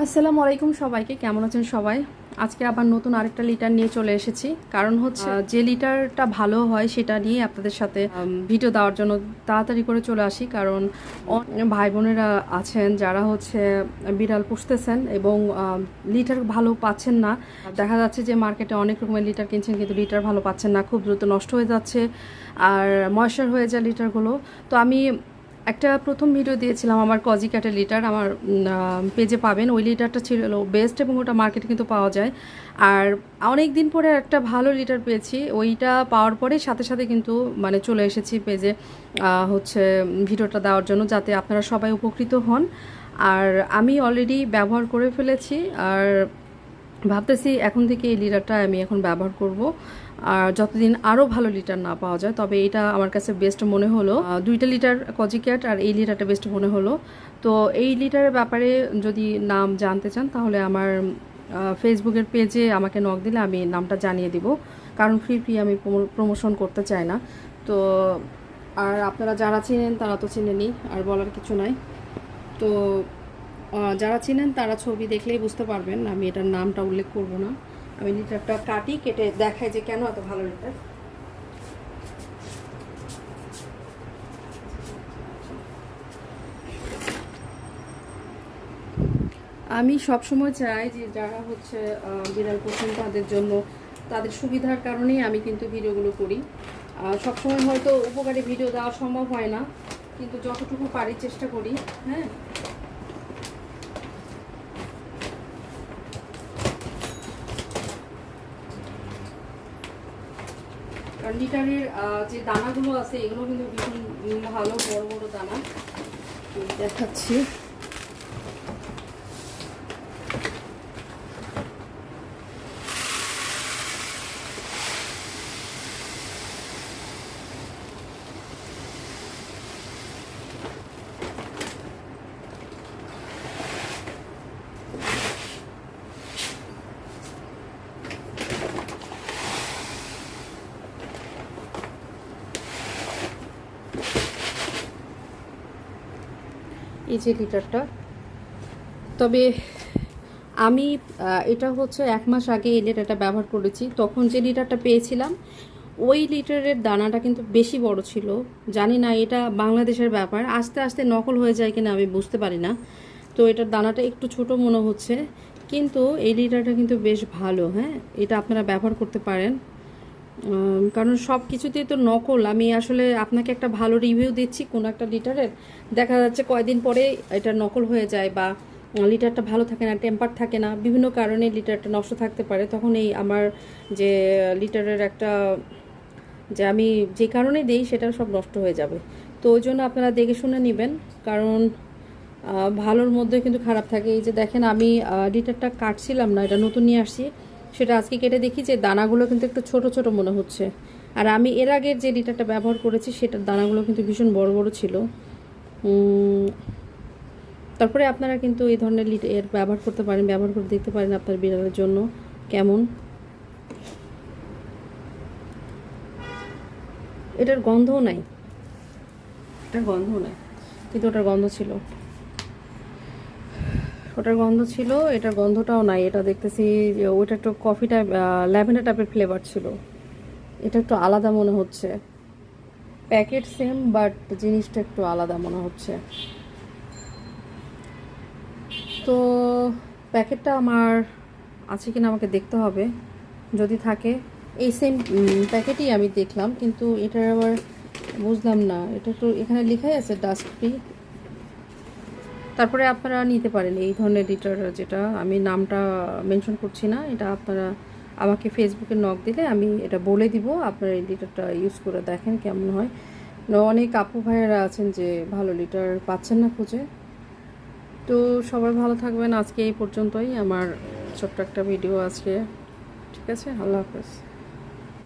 আসসালামু আলাইকুম সবাইকে কেমন আছেন সবাই? আজকে আবার নতুন আরেকটা লিটার নিয়ে চলে এসেছি। কারণ হচ্ছে যে লিটারটা ভালো হয় সেটা নিয়ে আপনাদের সাথে ভিডিও দেওয়ার জন্য তাড়াতাড়ি করে চলে আসি। কারণ ভাই বোনেরা আছেন যারা হচ্ছে বিড়াল পুষতেছেন এবং লিটার ভালো পাচ্ছেন না। দেখা যাচ্ছে যে মার্কেটে অনেক রকমের লিটার কিনছেন কিন্তু লিটার ভালো পাচ্ছেন না। খুব দ্রুত নষ্ট হয়ে যাচ্ছে। আর ময়সার হয়ে যায় লিটারগুলো তো আমি একটা প্রথম ভিডিও দিয়েছিলাম আমার কজি ক্যাটের লিটার আমার পেজে পাবেন। ওই লিটারটা ছিল বেস্ট এবং ওটা মার্কেটে কিন্তু পাওয়া যায়। আর অনেক দিন পরে একটা ভালো লিটার পেয়েছি। ওইটা পাওয়ার পরে সাথে সাথে কিন্তু মানে চলে এসেছি পেজে হচ্ছে ভিডিওটা দেওয়ার জন্য যাতে আপনারা সবাই উপকৃত হন। আর আমি অলরেডি ব্যবহার করে ফেলেছি। আর ভাবতেছি এখন থেকে এই লিটারটা আমি এখন ব্যবহার করব। আর যতদিন আরও ভালো লিটার না পাওয়া যায়, তবে এটা আমার কাছে বেস্ট মনে হলো। দুইটা লিটার কজিক্যাট আর এই লিটারটা বেস্ট মনে হলো। তো এই লিটারের ব্যাপারে যদি নাম জানতে চান, তাহলে আমার ফেসবুকের পেজে আমাকে নক দিলে আমি নামটা জানিয়ে দিব। কারণ ফ্রি ফ্রি আমি প্রমোশন করতে চাই না। তো, আর আপনারা যারা চিনেন, তারা তো চিনেনই, আর বলার কিছু নাই। তো যারা চিনেন তারা ছবি দেখলেই বুঝতে পারবেন, আমি এটার নামটা উল্লেখ করব না। আমি লিটারটা কাটি কেটে দেখাই যে কেন এত ভালো লিটার। আমি সবসময় চাই যে যারা হচ্ছে বিড়াল পোষণ তাদের জন্য, তাদের সুবিধার কারণেই আমি কিন্তু ভিডিওগুলো করি। সবসময় হয়তো উপকারী ভিডিও দেওয়া সম্ভব হয় না, কিন্তু যতটুকু পারি চেষ্টা করি হ্যাঁ? লিটারের যে দানাগুলো আছে এগুলো কিন্তু ভীষণ ভালো বড় বড় দানা। দেখাচ্ছি। এই যে লিটারটা তবে আমি এটা হচ্ছে এক মাস আগে এই লিটারটা ব্যবহার করেছি। তখন যে লিটারটা পেয়েছিলাম, ওই লিটারের দানাটা কিন্তু বেশি বড় ছিল। জানি না, এটা বাংলাদেশের ব্যাপার। আস্তে আস্তে নকল হয়ে যায় কিনা আমি বুঝতে পারি না। তো এটার দানাটা একটু ছোট মনে হচ্ছে। কিন্তু এই লিটারটা কিন্তু বেশ ভালো হ্যাঁ? এটা আপনারা ব্যবহার করতে পারেন। কারণ সব কিছুতেই তো নকল। আমি আসলে আপনাকে একটা ভালো রিভিউ দিচ্ছি কোনো একটা লিটারের দেখা যাচ্ছে কয়দিন পরে এটা নকল হয়ে যায় বা লিটারটা ভালো থাকে না টেম্পার থাকে না, বিভিন্ন কারণে লিটারটা নষ্ট থাকতে পারে। তখন এই আমার যে লিটারের একটা, যে আমি যে কারণে দিই সেটা সব নষ্ট হয়ে যাবে। তো ওই জন্য আপনারা দেখে শুনে নেবেন, কারণ ভালোর মধ্যে কিন্তু খারাপ থাকে। এই যে দেখেন আমি লিটারটা কাটছিলাম না, এটা নতুন নিয়ে আসছি। সেটা আজকে কেটে দেখি যে দানাগুলো কিন্তু একটু ছোট ছোট মনে হচ্ছে। আর আমি এর আগের যে লিটারটা ব্যবহার করেছি সেটার দানাগুলো কিন্তু ভীষণ বড় বড় ছিল। তারপরে আপনারা কিন্তু এই ধরনের এর ব্যবহার করতে পারেন ব্যবহার করে দেখতে পারেন আপনার বিড়ালের জন্য কেমন। এটার গন্ধও নাই। এটার গন্ধও নাই। কিন্তু ওটার গন্ধ ছিল। ওটার গন্ধ ছিল, এটার গন্ধটাও নাই। এটা দেখতেছি যে ওটা একটু কফি টাইপ ল্যাভেন্ডার টাইপের ফ্লেভার ছিল। এটা একটু আলাদা মনে হচ্ছে। প্যাকেট সেম বাট জিনিসটা একটু আলাদা মনে হচ্ছে। তো প্যাকেটটা আমার আছে কিনা আমাকে দেখতে হবে। যদি থাকে, এই সেম প্যাকেটই আমি দেখলাম, কিন্তু এটার আবার বুঝলাম না। এটা তো এখানে লেখাই আছে ডাস্ট ফ্রি তারপরে আপনারা নিতে পারেন এই ধরনের লিটার যেটা আমি নামটা মেনশন করছি না, এটা আপনারা আমাকে ফেসবুকে নক দিলে আমি এটা বলে দিব, আপনারা এই লিটারটা ইউজ করে দেখেন কেমন হয়। অনেক আপু ভাইয়েরা আছেন যে ভালো লিটার পাচ্ছেন না খুঁজে। তো সবাই ভালো থাকবেন, আজকে এই পর্যন্তই। আমার ছোট্ট একটা ভিডিও আজকে। ঠিক আছে, আল্লাহ হাফেজ।